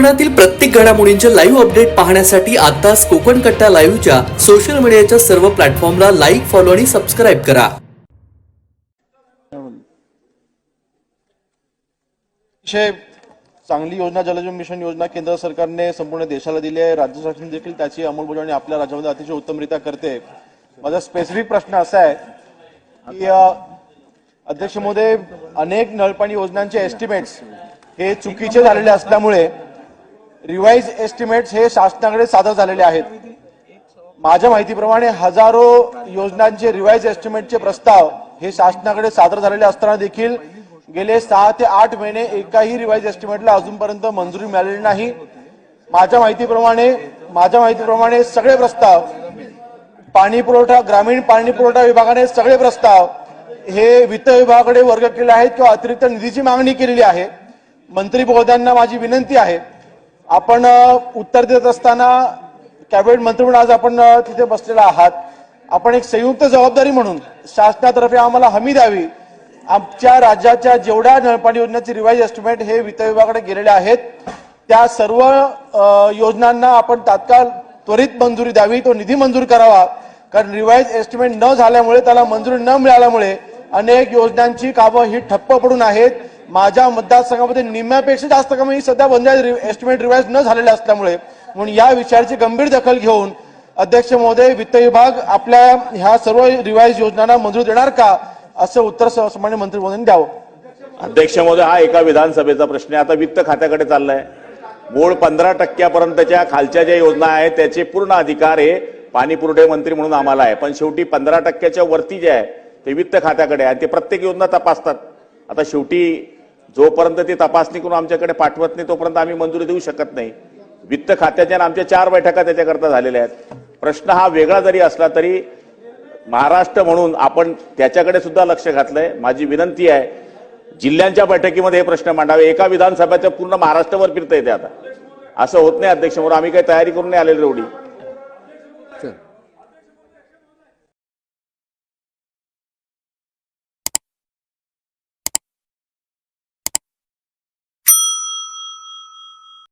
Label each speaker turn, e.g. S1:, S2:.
S1: कोकणातील प्रत्येक घडामोडींचे लाईव्ह अपडेट पाहण्यासाठी आताच कोकण कट्टा लाईव्हच्या सोशल मीडियाच्या सर्व प्लॅटफॉर्मला लाईक फॉलो आणि सबस्क्राईब करा.
S2: अतिशय चांगली योजना जलजीवन मिशन योजना केंद्र सरकारने संपूर्ण देशाला दिली आहे. राज्य शासन देखील त्याची अंमलबजावणी आपल्या राज्यामध्ये अतिशय उत्तमरित्या करते. माझा स्पेसिफिक प्रश्न असा आहे की अध्यक्ष महोदय अनेक नळपाणी योजनांचे एस्टिमेट्स हे चुकीचे झालेले असल्यामुळे रिवाईज एस्टिमेट्स हे शासनाकडे सादर झालेले आहेत. माझ्या माहितीप्रमाणे हजारो योजनांचे रिवाईज एस्टिमेटचे प्रस्ताव हे शासनाकडे सादर झालेले असताना देखील गेले सहा ते आठ महिने एकाही रिवाईज एस्टिमेटला अजूनपर्यंत मंजुरी मिळालेली नाही. माझ्या माहितीप्रमाणे माझ्या माहितीप्रमाणे सगळे प्रस्ताव पाणी पुरवठा ग्रामीण पाणी पुरवठा विभागाने सगळे प्रस्ताव हे वित्त विभागाकडे वर्ग केले आहेत किंवा अतिरिक्त निधीची मागणी केलेली आहे. मंत्री महोदयांना माझी विनंती आहे आपण उत्तर देत असताना कॅबिनेट मंत्री म्हणून आज आपण तिथे बसलेला आहात. आपण एक संयुक्त जबाबदारी म्हणून शासनातर्फे आम्हाला हमी द्यावी. आमच्या राज्याच्या जेवढ्या नळपाणी योजनेचे रिवाईज एस्टिमेट हे वित्त विभागाकडे गेलेले आहेत. त्या सर्व योजनांना आपण तात्काळ त्वरित मंजुरी द्यावी. तो निधी मंजूर करावा. कारण रिवाईज एस्टिमेट न झाल्यामुळे त्याला मंजुरी न मिळाल्यामुळे अनेक योजनांची कामं ही ठप्प पडून आहेत. माझ्या मतदारसंघामध्ये निम्म्यापेक्षा जास्त कमी सध्या बंद एस्टिमेट रिवाईज न झालेले असल्यामुळे म्हणून या विषयाची गंभीर दखल घेऊन अध्यक्ष महोदय वित्त विभाग आपल्या ह्या सर्व रिवाईज योजनांना मंजूर देणार का? असं उत्तर सन्मान्य मंत्री महोदयांनी द्यावं.
S3: अध्यक्ष महोदय हा एका विधानसभेचा प्रश्न आहे. आता वित्त खात्याकडे चाललाय. मूळ पंधरा टक्क्यापर्यंतच्या खालच्या ज्या योजना आहेत त्याचे पूर्ण अधिकार हे पाणी पुरवठा मंत्री म्हणून आम्हाला आहे. पण शेवटी पंधरा टक्क्याच्या वरती जे आहे ते वित्त खात्याकडे आहे. ते प्रत्येक योजना तपासतात. आता शेवटी जोपर्यंत ते तपासणी करून आमच्याकडे पाठवत नाही तोपर्यंत आम्ही मंजुरी देऊ शकत नाही. वित्त खात्याच्या आणि आमच्या चार बैठका त्याच्याकरता झालेल्या आहेत. प्रश्न हा वेगळा जरी असला तरी महाराष्ट्र म्हणून आपण त्याच्याकडे सुद्धा लक्ष घातलंय. माझी विनंती आहे जिल्ह्यांच्या बैठकीमध्ये हे प्रश्न मांडावे. एका विधानसभेचं पूर्ण महाराष्ट्रभर फिरता येते आता. असं होत नाही अध्यक्ष म्हणून आम्ही काही तयारी करून नाही आलेलो एवढी.